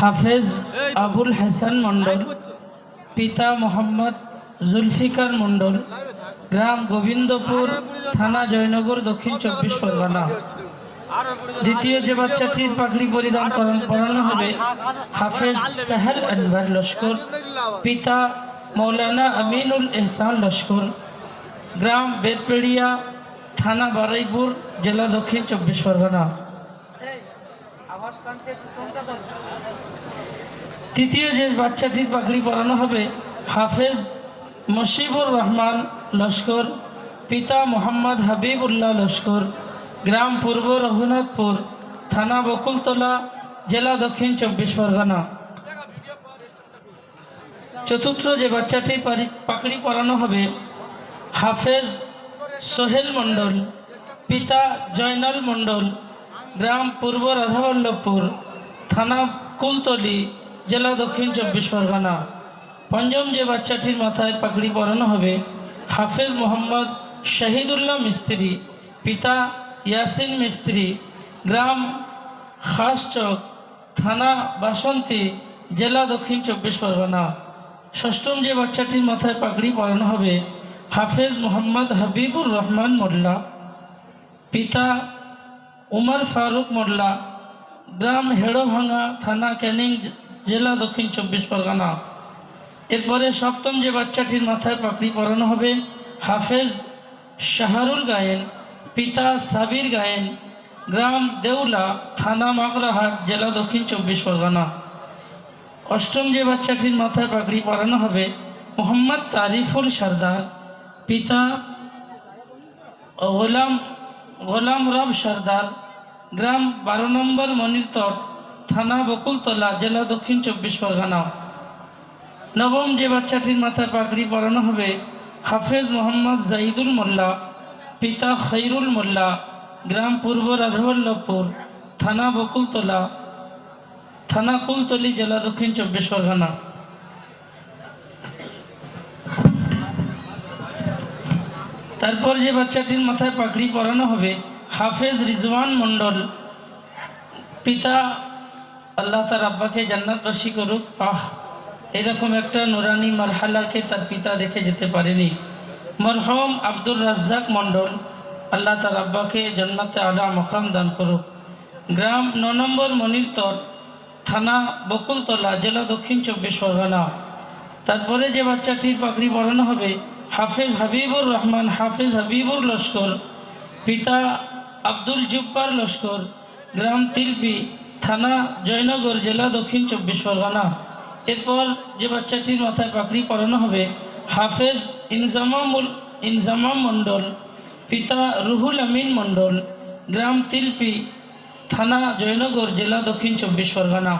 হাফেজ আবুল হাসান মণ্ডল পিতা মোহাম্মদ জুলফিকার মণ্ডল গ্রাম গোবিন্দপুর থানা জয়নগর দক্ষিণ চব্বিশ পরগনা। দ্বিতীয় যে বাচ্চাটির পাগড়ি পরিধান করান করানো হবে হাফেজ সাহেল আনভার লস্কর পিতা মৌলানা আমিনুল এহসান লস্কর। গ্রাম বেদপেড়িয়া থানা বারাইপুর জেলা দক্ষিণ চব্বিশ পরগনা। তৃতীয় যে বাচ্চাটির পাগড়ি পরানো হবে, হাফেজ মশিবুর রহমান লস্কর, পিতা মোহাম্মদ হাবিবুল্লাহ লস্কর, গ্রাম পূর্ব রঘুনাথপুর, থানা বকুলতলা, জেলা দক্ষিণ চব্বিশ পরগনা। চতুর্থ যে বাচ্চাটি পাকড়ি পরানো হবে, হাফেজ সোহেল মণ্ডল, পিতা জয়নাল মণ্ডল গ্রাম পূর্ব রাধাবল্লভপুর, থানা কুলতলি জেলা দক্ষিণ চব্বিশ পরগনা। পঞ্চম যে বাচ্চাটির মাথায় পাগড়ি পরানো হবে, হাফেজ মোহাম্মদ শহীদুল্লাহ মিস্ত্রি, পিতা ইয়াসিন মিস্ত্রি, গ্রাম খাসচক থানা বাসন্তী, জেলা দক্ষিণ চব্বিশ পরগনা। ষষ্ঠম যে বাচ্চাটির মাথায় পাগড়ি পরানো হবে, হাফেজ মোহাম্মদ হাবিবুর রহমান মোল্লা, পিতা উমর ফারুক মোল্লা, গ্রাম হেড়োভাঙা থানা ক্যানিং, জেলা দক্ষিণ চব্বিশ পরগনা। এরপরে সপ্তম যে বাচ্চাটির মাথায় পাকড়ি পরানো হবে, হাফেজ শাহরুল গায়েন, পিতা সাবির গায়েন, গ্রাম দেউলা, থানা মাকড়াহাট জেলা দক্ষিণ চব্বিশ পরগনা। অষ্টম যে বাচ্চাটির মাথায় পাগড়ি পরানো হবে, মোহাম্মদ তারিফুল সর্দার, পিতা গোলাম গোলাম রব সর্দার গ্রাম বারো নম্বর মনিরতট থানা বকুলতলা, জেলা দক্ষিণ চব্বিশ পরগনা। নবম যে বাচ্চাটির মাথায় পাগড়ি পরানো হবে, হাফেজ মোহাম্মদ জাইদুল মোল্লা, পিতা খৈরুল মোল্লা, গ্রাম পূর্ব রাধাবল্লভপুর, থানা বকুলতলা, থানা কুলতলি, জেলা দক্ষিণ চব্বিশ পরগনা। তারপর যে বাচ্চাটির মাথায় পাগড়ি পরানো হবে হাফেজ রিজওয়ান মণ্ডল, পিতা আল্লাহ তার আব্বাকে জান্নাতবাসী করুক। আহ, এরকম একটা নুরানি মারহালাকে তার পিতা দেখে যেতে পারেনি। মরহম আব্দুর রাজ্জাক মণ্ডল, আল্লাহ তার আব্বাকে জান্নাতে আলা মকাম দান করুক। গ্রাম ন নম্বর মনিরতর, থানা বকুলতলা, জেলা দক্ষিণ চব্বিশ পরগনা। তারপরে যে বাচ্চাটির পাগড়ি পরানো হবে, হাফেজ হাবিবুর রহমান, হাফেজ হাবিবুর লস্কর, পিতা আব্দুল জুব্বার লস্কর, গ্রাম তিলপি থানা জয়নগর, জেলা দক্ষিণ চব্বিশ পরগনা। এরপর যে বাচ্চাটির মাথায় পাগড়ি পরানো হবে, হাফেজ ইনজামামুল, ইনজামাম মণ্ডল, পিতা রুহুল আমিন মণ্ডল, গ্রাম তিলপি থানা জয়নগর, জেলা দক্ষিণ চব্বিশ পরগনা।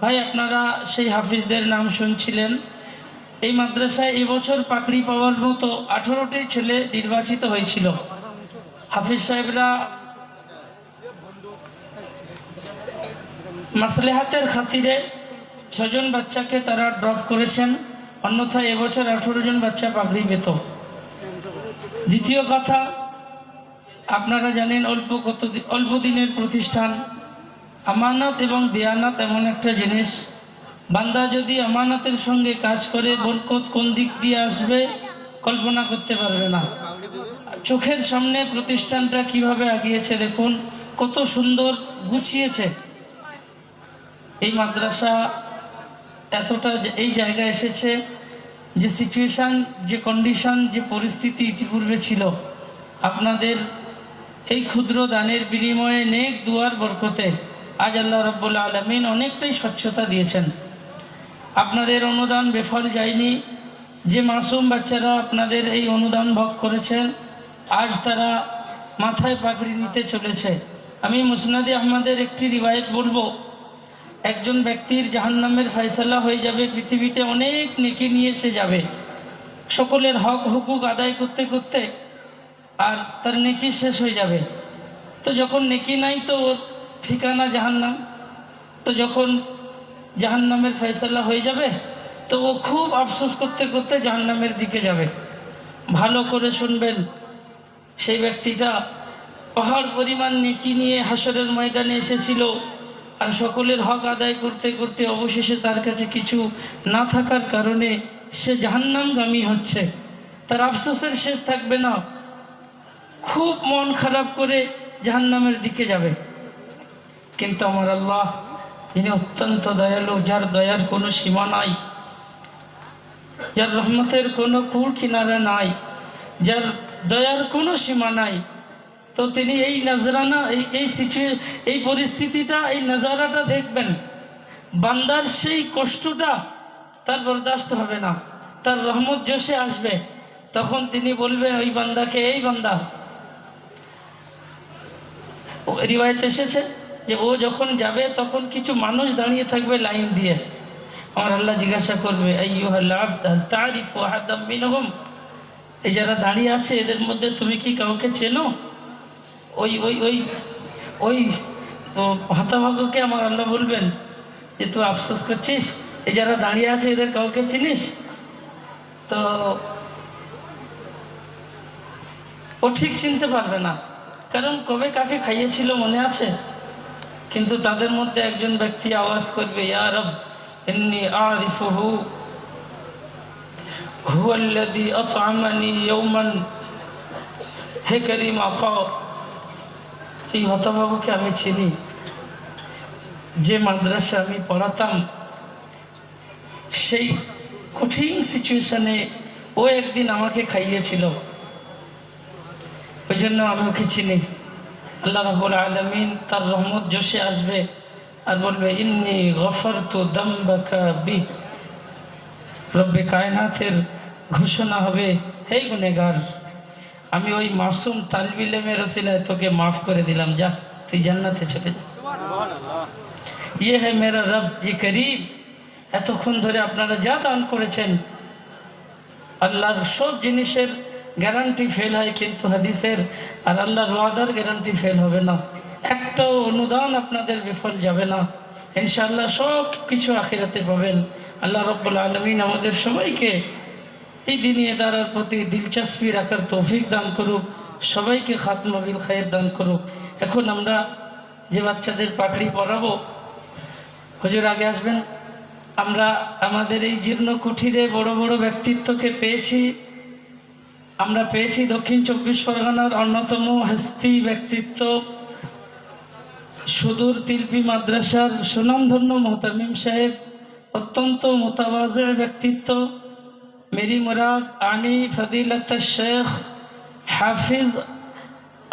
ভাই, আপনারা সেই হাফিজদের নাম শুনছিলেন। এই মাদ্রাসায় এবছর পাকড়ি পাওয়ার মতো আঠেরোটি ছেলে নির্বাচিত হয়েছিল। হাফিজ সাহেবরা মাসলেহাতের খাতিরে ছজন বাচ্চাকে তারা ড্রপ করেছেন, অন্যথায় এবছর আঠেরো জন বাচ্চা পাগড়ি পেত। দ্বিতীয় কথা, আপনারা জানেন অল্প কত অল্প দিনের প্রতিষ্ঠান। আমানত এবং দেয়ানাত এমন একটা জিনিস। বান্দা যদি আমানতের সঙ্গে কাজ করে, বরকত কোন দিক দিয়ে আসবে কল্পনা করতে পারবে না। চোখের সামনে প্রতিষ্ঠানটা কীভাবে আগিয়েছে দেখুন, কত সুন্দর গুছিয়েছে। এই মাদ্রাসা এতটা এই জায়গায় এসেছে যে সিচুয়েশান যে কন্ডিশন যে পরিস্থিতি ইতিপূর্বে ছিল। আপনাদের এই ক্ষুদ্র দানের বিনিময়ে নেক দুয়ার বরকতে আজ আল্লাহ রব্বুল আলমিন অনেকটাই স্বচ্ছতা দিয়েছেন। আপনাদের অনুদান বেফল যায়নি। যে মাসুম বাচ্চারা আপনাদের এই অনুদান ভোগ করেছেন, আজ তারা মাথায় পাগড়ি নিতে চলেছে। আমি মুসনাদি আহমদের একটি রিবায়ত বলব একজন ব্যক্তির জাহান্নামের ফয়সালা হয়ে যাবে, পৃথিবীতে অনেক নেকি নিয়ে সে যাবে। সকলের হক, হুকুক আদায় করতে করতে আর তার নেকি শেষ হয়ে যাবে। তো যখন নেকি নাই তো ওর ঠিকানা জাহান্নাম। তো যখন জাহান্নামের ফয়সালা হয়ে যাবে, তো ও খুব আফসোস করতে করতে জাহান্নামের দিকে যাবে। ভালো করে শুনবেন, সেই ব্যক্তিটা পাহাড় পরিমাণ নেকি নিয়ে হাসরের ময়দানে এসেছিল। আর সকলের হক আদায় করতে করতে অবশেষে তার কাছে কিছু না থাকার কারণে সে জাহান্নামগামী হচ্ছে। তার আফসোসের শেষ থাকবে না। খুব মন খারাপ করে জাহান্নামের দিকে যাবে। কিন্তু আমার আল্লাহ, যিনি অত্যন্ত দয়ালু, যার দয়ার কোনো সীমা নাই, যার রহমতের কোনো কুল কিনারা নাই, যার দয়ার কোনো সীমা নাই তো তিনি এই নজরানা, এই এই সিচুয়ে, এই পরিস্থিতিটা, এই নজারাটা দেখবেন। বান্দার সেই কষ্টটা তার বরদাস্ত হবে না। তার রহমত জোশে আসবে। তখন তিনি বলবেন ওই বান্দাকে এই বান্দা। ও, রিওয়ায়ত এসেছে যে ও যখন যাবে, তখন কিছু মানুষ দাঁড়িয়ে থাকবে লাইন দিয়ে। আমার আল্লাহ জিজ্ঞাসা করবে এই যারা দাঁড়িয়ে আছে, এদের মধ্যে তুমি কি কাউকে চেনো? ওই ওই ওই ওই, তো হতভাগ্যকে আমার আল্লাহ বলবেন যে তুই আফসোস করছিস? এই যারা দাঁড়িয়ে আছে, এদের কাউকে চিনিস? তো ও ঠিক চিনতে পারবে না। কারণ কবে কাকে খাইয়েছিল মনে আছে? কিন্তু তাদের মধ্যে একজন ব্যক্তি আওয়াজ করবে ইয়ারব এমনি আরিফুহু হুয়াল্লাদি আতআমানি ইয়াওমান, হে করিম আকা এই হতভাবকে আমি চিনি। যে মাদ্রাসা আমি পড়াতাম, সেই কঠিন সিচুয়েশনে ও একদিন আমাকে খাইয়েছিল। ওই জন্য আমি ওকে চিনি। আল্লাহ রাবুল আলমিন তার রহমত জোশে আসবে আর বলবে, ইন্নি গফর তো দম্বাকা বি। রব্বে কায়নাথের ঘোষণা হবে হেই গুনেগার আমি ওই মাসুম তালবিলেমের রসিলায় তোকে মাফ করে দিলাম যা তুই জান্নাতে চলে যা। ইয়ে হে মেরা রব ই করিব এতক্ষণ ধরে আপনারা যা দান করেছেন আল্লাহর সব জিনিসের গ্যারান্টি ফেল হয় কিন্তু হাদিসের আর আল্লাহর ওয়াদার গ্যারান্টি ফেল হবে না। একটাও অনুদান আপনাদের বিফল যাবে না। ইনশাআল্লাহ সব কিছু আখিরাতে পাবেন। আল্লাহ রব্বুল আলমিন আমাদের সবাইকে এই দিনে দ্বারার প্রতি দিলচাস্পি রাখার তৌফিক দান করুক, সবাইকে খাতমাবিল খায়ের দান করুক। এখন আমরা যে বাচ্চাদের পাগড়ি পরাবো, হুজুর আগে আসবেন। আমরা আমাদের এই জীর্ণ কুঠিরে বড় বড় ব্যক্তিত্বকে পেয়েছি। আমরা পেয়েছি দক্ষিণ চব্বিশ পরগনার অন্যতম হস্তি ব্যক্তিত্ব। সুদূর তিলপি মাদ্রাসার সুনামধন্য মোহতামিম সাহেব, অত্যন্ত মোতাবাজের ব্যক্তিত্ব। মুরাদ আনি ফদিলত শেখ হাফিজ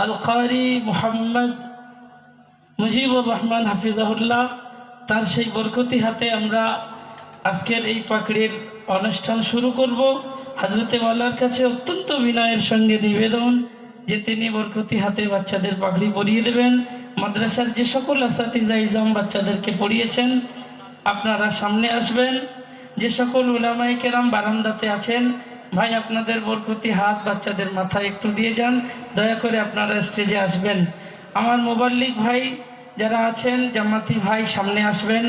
আল কারি মোহাম্মদ মুজিবুর রহমান হাফিজাহুল্লাহ তার সেই বরকতি হাতে আমরা আজকের এই পাকড়ির অনুষ্ঠান শুরু করব। হাজরতে ওয়ালার কাছে অত্যন্ত বিনয়ের সঙ্গে নিবেদন যে তিনি বরকতি হাতে বাচ্চাদের পাগড়ি পরিয়ে দেবেন। মাদ্রাসার যে সকল আসাতিজা ইজাম বাচ্চাদেরকে পড়িয়েছেন, আপনারা সামনে আসবেন। যে সকল উলামাই কেরাম বারান্দাতে আছেন, ভাই আপনাদের বরকতি হাত বাচ্চাদের মাথায় একটু দিয়ে যান, দয়া করে আপনারা স্টেজে আসবেন। আমার মোবাল্লিক ভাই যারা আছেন, জামাতি ভাই সামনে আসবেন,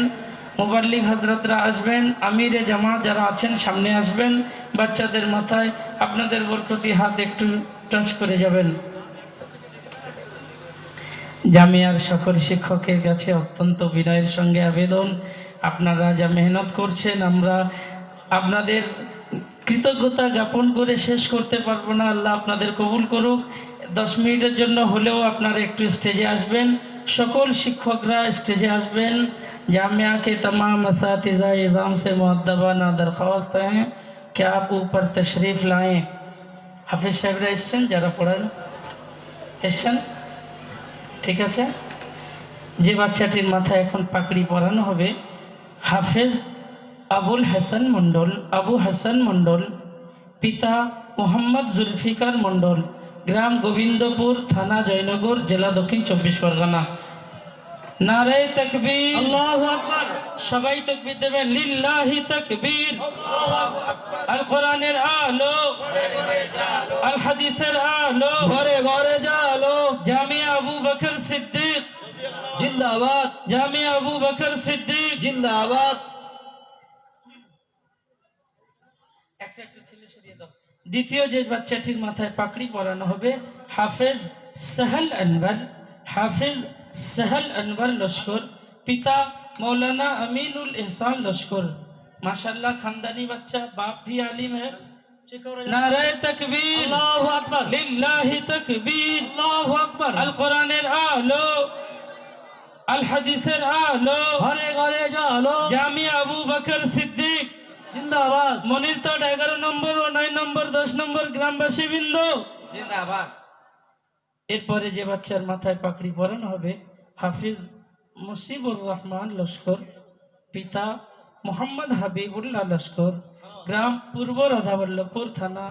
মোবাল্লিক হজরতরা আসবেন, আমিরে জামা যারা আছেন সামনে আসবেন, বাচ্চাদের মাথায় আপনাদের বরকতি হাত একটু টাচ করে যাবেন। জামিয়ার সকল শিক্ষকের কাছে অত্যন্ত বিনয়ের সঙ্গে আবেদন। আপনারা যা মেহনত করছেন আমরা আপনাদের কৃতজ্ঞতা জ্ঞাপন করে শেষ করতে পারবো না আল্লাহ আপনাদের কবুল করুক দশ মিনিটের জন্য হলেও আপনারা একটু স্টেজে আসবেন সকল শিক্ষকরা স্টেজে আসবেন जामिया के तमाम इस निज़ाम से मुद्दबाना दरख्वास्त हैं कि आप ऊपर तशरीफ़ लाएं হাফিজ সাহেবরা এসছেন যারা পড়ান এসছেন ঠিক আছে যে বাচ্চাটির মাথায় এখন পাকড়ি পরানো হবে হাফেজ আবুল হাসান মণ্ডল আবু হাসান মণ্ডল পিতা মোহাম্মদ জুলফিকার মণ্ডল গ্রাম গোবিন্দপুর থানা জয়নগর জেলা দক্ষিণ চব্বিশ পরগনা নারে তকবীর সবাই তকবীর দেবেন লিল্লাহি তকবীর আল কোরআনের আলো আল হাদিসের আলো ঘরে ঘরে জালো জিন্দাবাদ। জামি আবু বকর সিদ্দিক। জিন্দাবাদ। দ্বিতীয় যে বাচ্চাটির মাথায় পাকড়ি পরানো হবে হাফেজ সাহল আনভার হাফেজ সাহল আনভার লস্কর পিতা মৌলানা আমিনুল ইহসান লস্কর। মাশাল্লাহ খানদানি বাচ্চা বাপ ভি আলিম হ্যাঁ নারায় তকবীর। আল কোরআনের আলো। আল হাদিসের আলো। ঘরে ঘরে জালো জামিয়া আবু বকর সিদ্দিক। জিন্দাবাদ। মনির তট এগারো নম্বর ও নয় নম্বর দশ নম্বর গ্রামবাসী বৃন্দ। জিন্দাবাদ। এরপরে যে বাচ্চার মাথায় পাকড়ি পরানো হবে হাফিজ মুসিবুর রহমান লস্কর পিতা মোহাম্মদ হাবিবুল্লাহ লস্কর গ্রাম পূর্ব রাধাবল্লভপুর থানা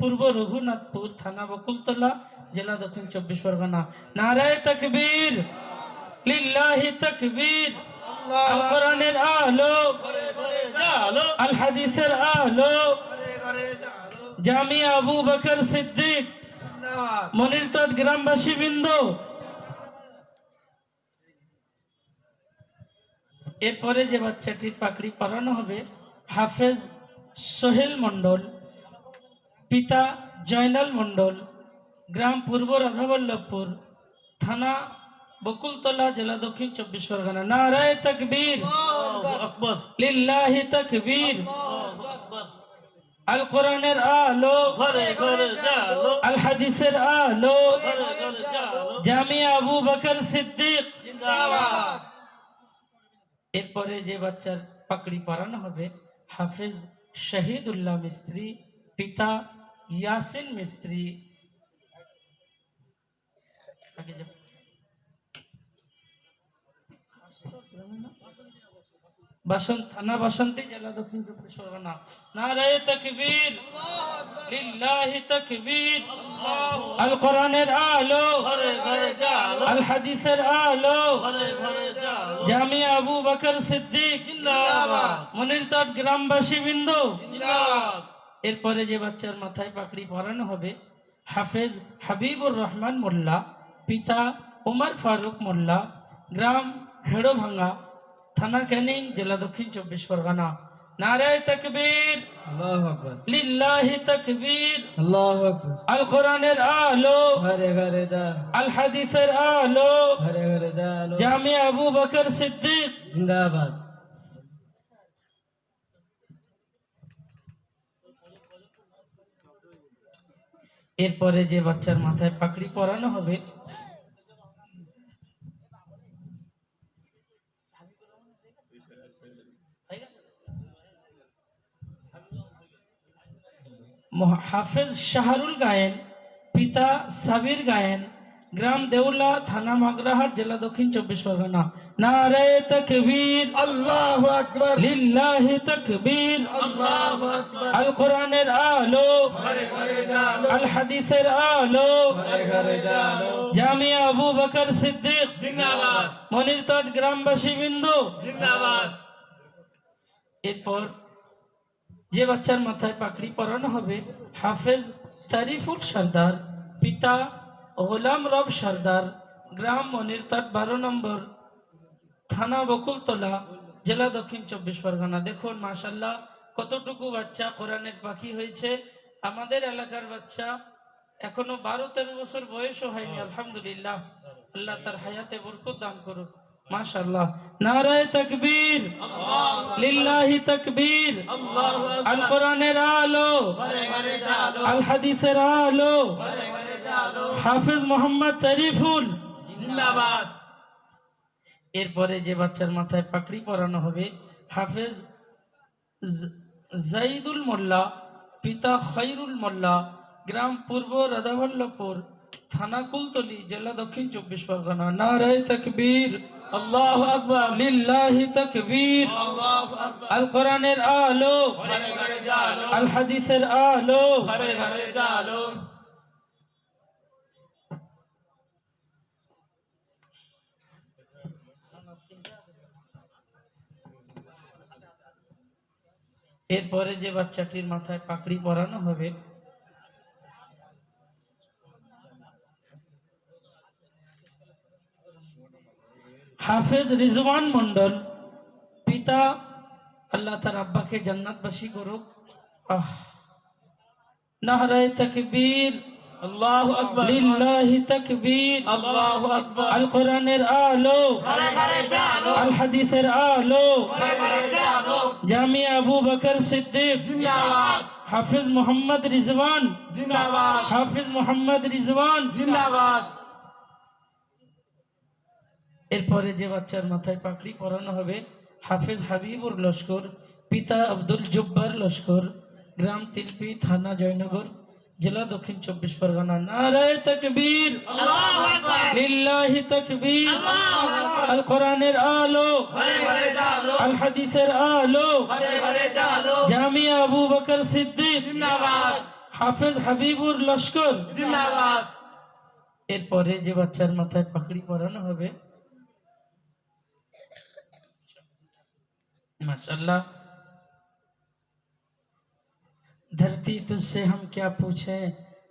পূর্ব রঘুনাথপুর থানা বকুলতলা জেলা দক্ষিণ চব্বিশ পরগনা। নারায় তকবীর লিল্লাহি তকবীর। আল কোরআনের আলো। আল হাদিসের আলো। জামিয়া আবু বকর সিদ্দিক। জিন্দাবাদ মনির তট গ্রামবাসী বৃন্দ। এরপরে যে বাচ্চাটির পাকড়ি পরানো হবে হাফেজ সোহেল মণ্ডল পিতা জয়নাল মণ্ডল গ্রাম পূর্ব রাধাবল্লভপুর থানা বকুলতলা জেলা দক্ষিণ চব্বিশ পরগনা। নারায় তকবীর। লিল্লাহি তকবীর। আল কোরআনের আলো। আল হাদিসের আলো। জামিয়া আবু বকর সিদ্দিক। এরপরে যে বাচ্চার পাকড়ি পরানো হবে হাফিজ শহীদুল্লাহ মিস্ত্রি পিতা ইয়াসিন মিস্ত্রি জামিয়া আবু সিদ্দিক গ্রামবাসী বৃন্দ। এরপরে যে বাচ্চার মাথায় পাকড়ি পরানো হবে, হাফেজ হাবিবুর রহমান মোল্লা। পিতা ওমর ফারুক মোল্লা গ্রাম হেড়োভাঙ্গা থানা ক্যানিং জেলা দক্ষিণ চব্বিশ পরগনা। নারায় তকবীর। লিল্লাহি তকবীর। আল কোরআনের হাদিসের জামিয়া আবু বকর সিদ্দিক। জিন্দাবাদ। এরপরে যে বাচ্চার মাথায় পাকড়ি পরানো হবে হাফেজ শাহরুল গায়েন পিতা সাবির গায়েন গ্রাম দেউলা থানা মাগরাহাট জেলা দক্ষিণ চব্বিশ পরগনা। নারায়ে তকবীর। আল্লাহু আকবার। লিল্লাহি তকবীর। আল্লাহু আকবার। আল কোরআনের আলো। ঘরে ঘরে জালো। আল হাদিসের আলো। ঘরে ঘরে জালো। জামিয়া আবু বকর সিদ্দিক। জিন্দাবাদ। মনির তট গ্রামবাসী বিন্দু। জিন্দাবাদ। এরপর যে বাচ্চার মাথায় পাকড়ি পরানো হবে, হাফেজ তারিফুল সর্দার, পিতা গোলাম রব সর্দার, গ্রাম মনির তট বারো নম্বর, থানা বকুলতলা, জেলা দক্ষিণ চব্বিশ পরগনা। দেখুন মাশাল্লাহ কতটুকু বাচ্চা কোরআনের পাখি হয়েছে। আমাদের এলাকার বাচ্চা এখনও বারো তেরো বছর বয়সও হয়নি, আলহামদুলিল্লাহ। আল্লাহ তার হায়াতে বরকত দান করুক। নারায় তকবীর। লিল্লাহি তকবীর। আল কোরআনের আলো। আল হাদিসের আলো। হাফিজ মোহাম্মদ তারিফুল জিন্দাবাদ। এরপরে যে বাচ্চার মাথায় পাকড়ি পরানো হবে হাফেজ জাইদুল মোল্লা পিতা খৈরুল মোল্লা গ্রাম পূর্ব রাধাবল্লভপুর। থানা কুলতলি জেলা দক্ষিণ চব্বিশ পরগনা। নারায় তকবীর, আল্লাহু আকবার, লিল্লাহি তকবীর। আল কোরআনের আলো, আল হাদিসের আলো। এরপরে যে বাচ্চাটির মাথায় পাকড়ি পরানো হবে হাফেজ রিজওয়ান মন্ডল পিতা আল্লাহ তার আব্বাকে জান্নাতবাসী করুক। আহ নাহরায় তকবীর আল্লাহু আকবার। লিল্লাহি তাকবীর আল্লাহু আকবার। আল কোরআনের আলো আল হাদিসের আলো। জামিয়া আবু বকর সিদ্দিক জিন্দাবাদ। হাফিজ মোহাম্মদ রিজওয়ান জিন্দাবাদ। হাফিজ মোহাম্মদ রিজওয়ান। জিন্দাবাদ। এরপরে যে বাচ্চার মাথায় পাকড়ি পরানো হবে হাফেজ হাবিবুর লস্কর পিতা আব্দুল জুব্বার লস্কর গ্রাম তিলপি থানা জয়নগর জেলা দক্ষিণ চব্বিশ পরগনা নারায় তকবীর। লিল্লাহি তকবীর। আল। কোরআনের আলো। হাদিসের আলো জামিয়া আবু বকর সিদ্দিক। হাফিজ হাবিবুর লস্কর। জিন্দাবাদ। এরপরে যে বাচ্চার মাথায় পাকড়ি পরানো হবে माशाल्लाह। धरती तुझसे हम क्या पूछे?